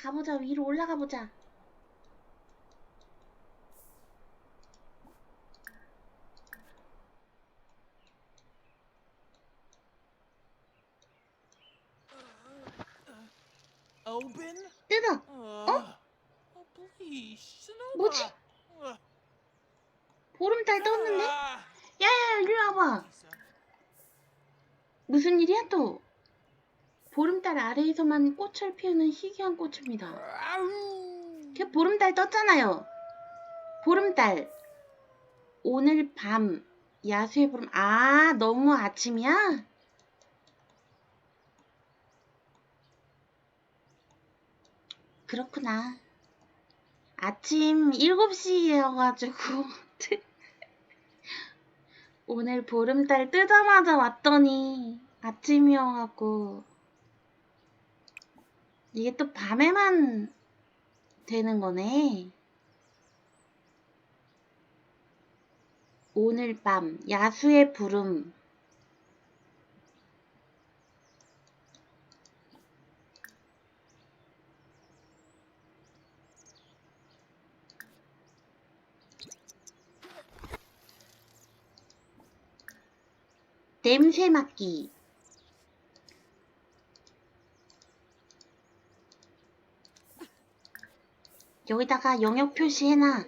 가보자. 위로 올라가 보자. Open? 뜯어. Uh, oh, please, Sonoma. 뭐지? Uh, 보름달 떴는데? ah, 야야, 이리 와봐. 무슨 일이야 또? 보름달 아래에서만 꽃을 피우는 희귀한 꽃입니다. 그 보름달 떴잖아요. 보름달. 오늘 밤 야수의 보름. 아, 너무 아침이야? 그렇구나. 아침 7시여가지고. 오늘 보름달 뜨자마자 왔더니 아침이어갖고. 이게 또 밤에만 되는 거네. 오늘 밤 야수의 부름. 냄새 맡기. 여기다가 영역 표시해놔.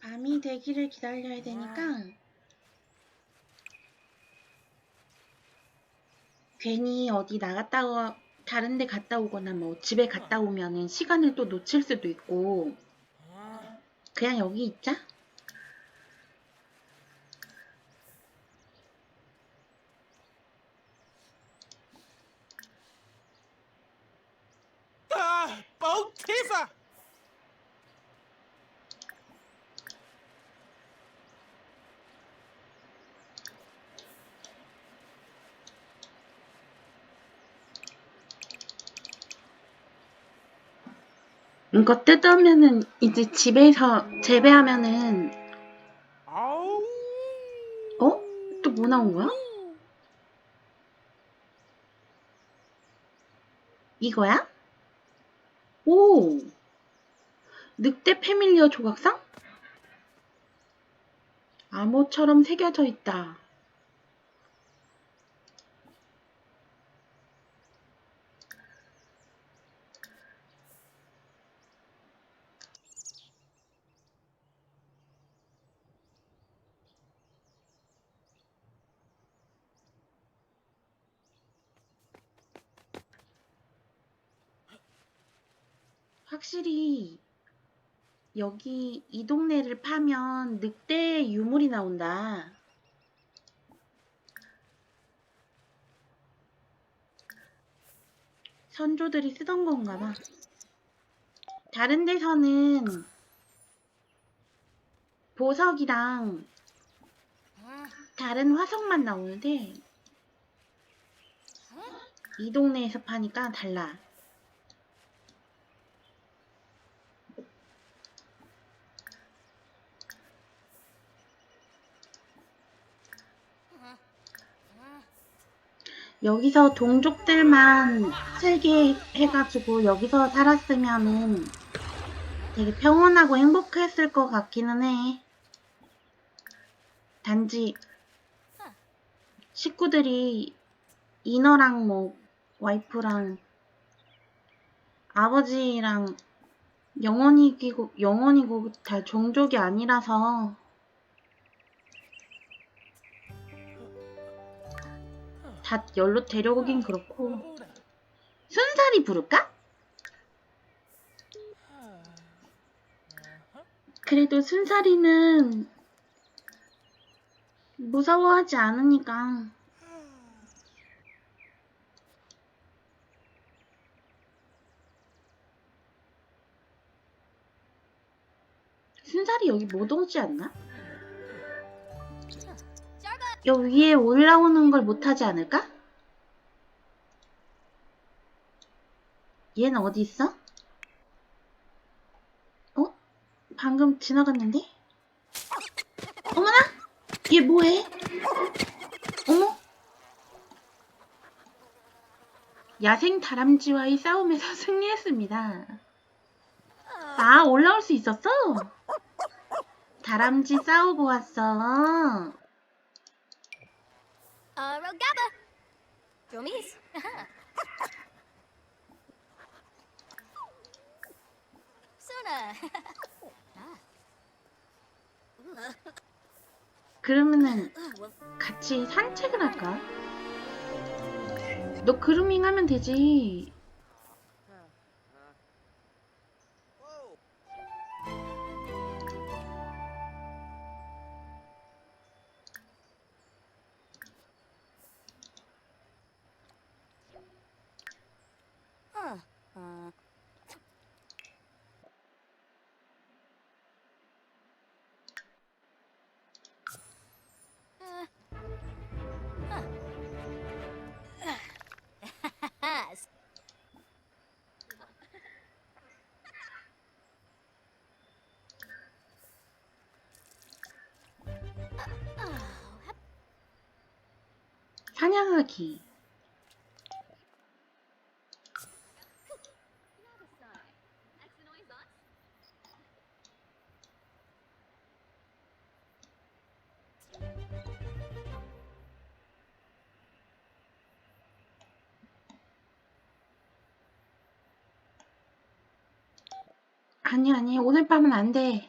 밤이 되기를 기다려야 되니까 괜히 어디 나갔다가 다른 데 갔다 오거나 뭐 집에 갔다 오면은 시간을 또 놓칠 수도 있고 그냥 여기 있자. 이거 뜯으면은 이제 집에서 재배하면은. 어? 또 뭐 나온 거야? 이거야? 오! 늑대 패밀리어 조각상? 암호처럼 새겨져 있다. 확실히 여기 이 동네를 파면 늑대 유물이 나온다. 선조들이 쓰던 건가 봐. 다른 데서는 보석이랑 다른 화석만 나오는데 이 동네에서 파니까 달라. 여기서 동족들만 살게 해가지고 여기서 살았으면은 되게 평온하고 행복했을 것 같기는 해. 단지 식구들이 인어랑 뭐 와이프랑 아버지랑 영원이고 영원이고 다 종족이 아니라서 다 열로 데려오긴 그렇고. 순살이 부를까? 그래도 순살이는 무서워하지 않으니까 순살이 여기 못 오지 않나? 여 위에 올라오는 걸 못하지 않을까? 얘는 어디 있어? 어? 방금 지나갔는데? 어머나? 얘 뭐해? 어머? 야생 다람쥐와의 싸움에서 승리했습니다. 아, 올라올 수 있었어? 다람쥐 싸우고 왔어. Uh, Rogaba. Dromies. Suna. 그러면은 같이 산책을 할까? 너 그루밍 하면 되지. Uh. Uh. Oh, 사냥하기. 아니, 아니, 오늘 밤은 안 돼.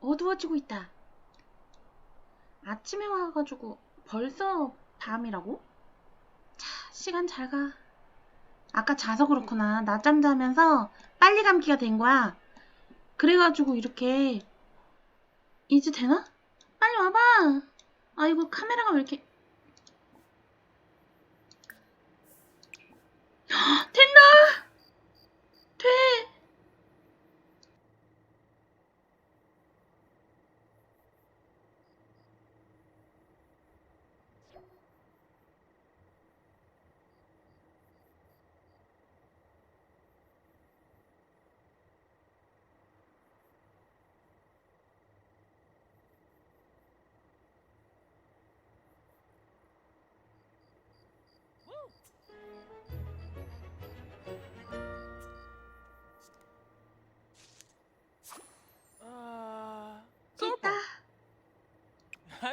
어두워지고 있다. 아침에 와가지고 벌써 밤이라고? 자, 시간 잘 가. 아까 자서 그렇구나. 낮잠 자면서 빨리 감기가 된 거야. 그래가지고 이렇게 이제 되나? 빨리 와봐. 아이고 카메라가 왜 이렇게 헉, 된다. 돼.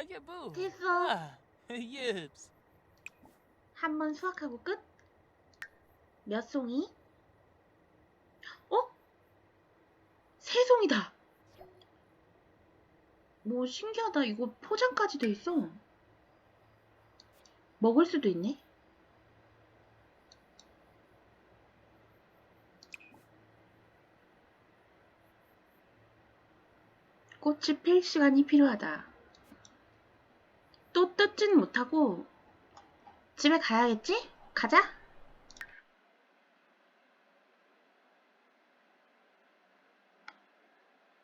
Get boo. 됐어. Ah, yips. 한번 수확하고 끝. 몇 송이? 어? 세 송이다. 뭐 신기하다. 이거 포장까지 돼 있어. 먹을 수도 있네. 꽃이 필 시간이 필요하다. 또 뜯지는 못하고 집에 가야겠지? 가자.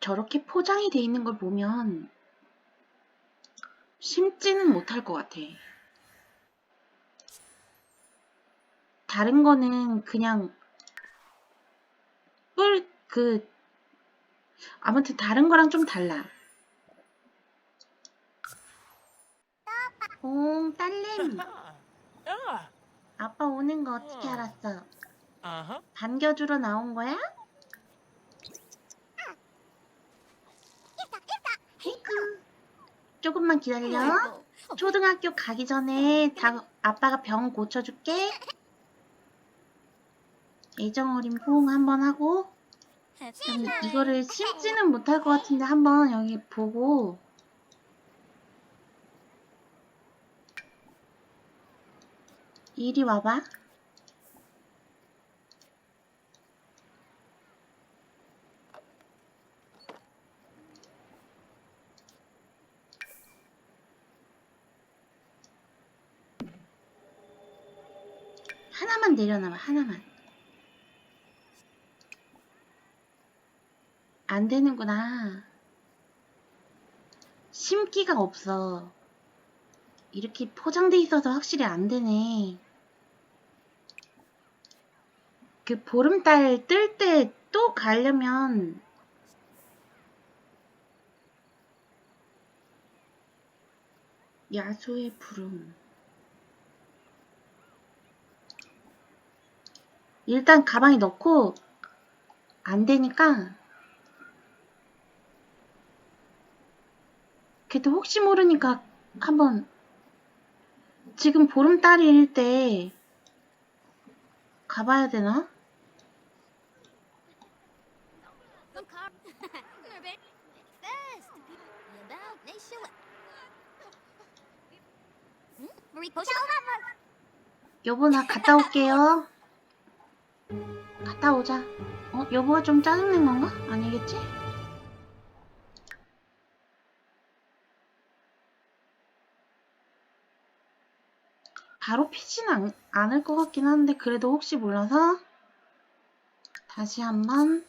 저렇게 포장이 돼 있는 걸 보면 심지는 못할 것 같아. 다른 거는 그냥 뿔, 그, 아무튼 다른 거랑 좀 달라. 오, 딸내미. Ah. 아빠 오는 거 어떻게 어. 알았어? Uh-huh. 반겨주러 나온 거야? 히크. 조금만 기다려. 초등학교 가기 전에 다, 아빠가 병 고쳐줄게. 애정 어린 포옹 한번 하고 그럼 이거를 심지는 못할 것 같은데 한번 여기 보고 이리 와봐. 하나만 내려놔봐, 하나만. 안 되는구나. 심기가 없어. 이렇게 포장돼 있어서 확실히 안 되네. 그 보름달 뜰 때 또 가려면 야수의 부름. 일단 가방에 넣고 안 되니까 그래도 혹시 모르니까 한번 지금 보름달일 때 가봐야 되나? 여보 나 갔다 올게요. 갔다 오자. 어 여보가 좀 짜증낸 건가? 아니겠지? 바로 피진 않, 않을 것 같긴 한데 그래도 혹시 몰라서 다시 한번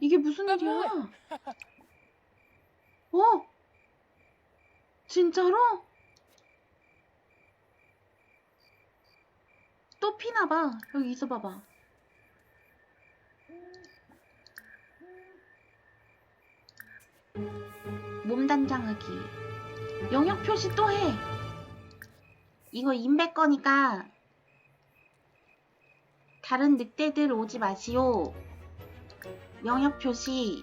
이게 무슨 아, 일이야? 어? 진짜로? 또 피나봐. 여기 있어봐봐. 몸단장하기. 영역 표시 또 해. 이거 인베 거니까 다른 늑대들 오지 마시오. 영역 표시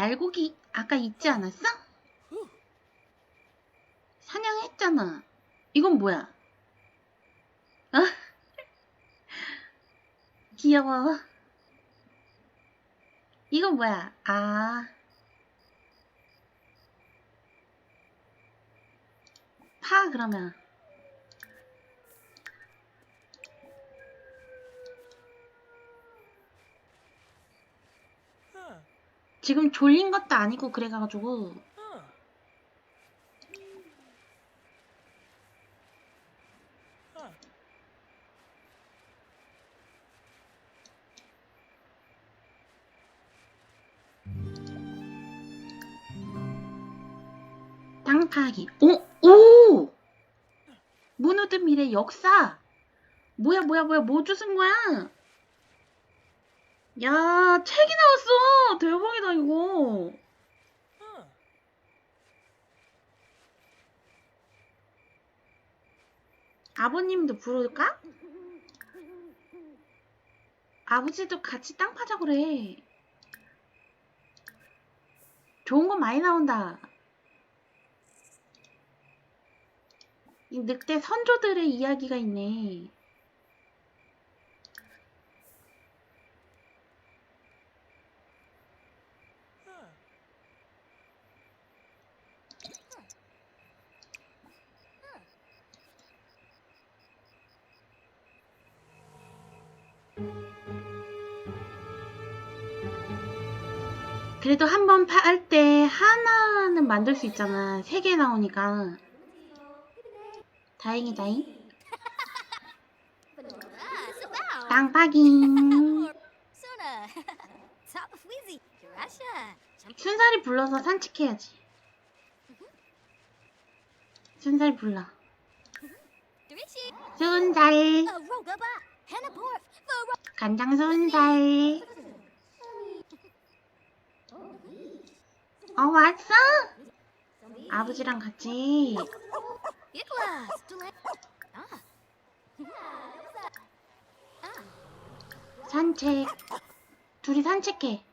날고기 아까 있지 않았어? 사냥했잖아. 이건 뭐야? 어? 귀여워. 이건 뭐야? 아. 파, 그러면. 지금 졸린 것도 아니고 그래가지고. Huh. Huh. 땅 파기. 오! 오! 문우드 미래 역사! 뭐야, 뭐야, 뭐야, 뭐 주신 거야? 야, 책이 나왔어! 대박이다, 이거. 아버님도 부를까? 아버지도 같이 땅 파자 그래. 좋은 거 많이 나온다. 이 늑대 선조들의 이야기가 있네. 그래도 한 번 팔 때 하나는 만들 수 있잖아. 세 개 나오니까. 다행이다잉. So wow. 땅 파기. Sona. Top of Wheezy. Rasha. 순살이 불러서 산책해야지. 순살 불러. 순살. 간장 손살. 어, 왔어? 아버지랑 같이. Ah. Ah. 산책. 둘이 산책해.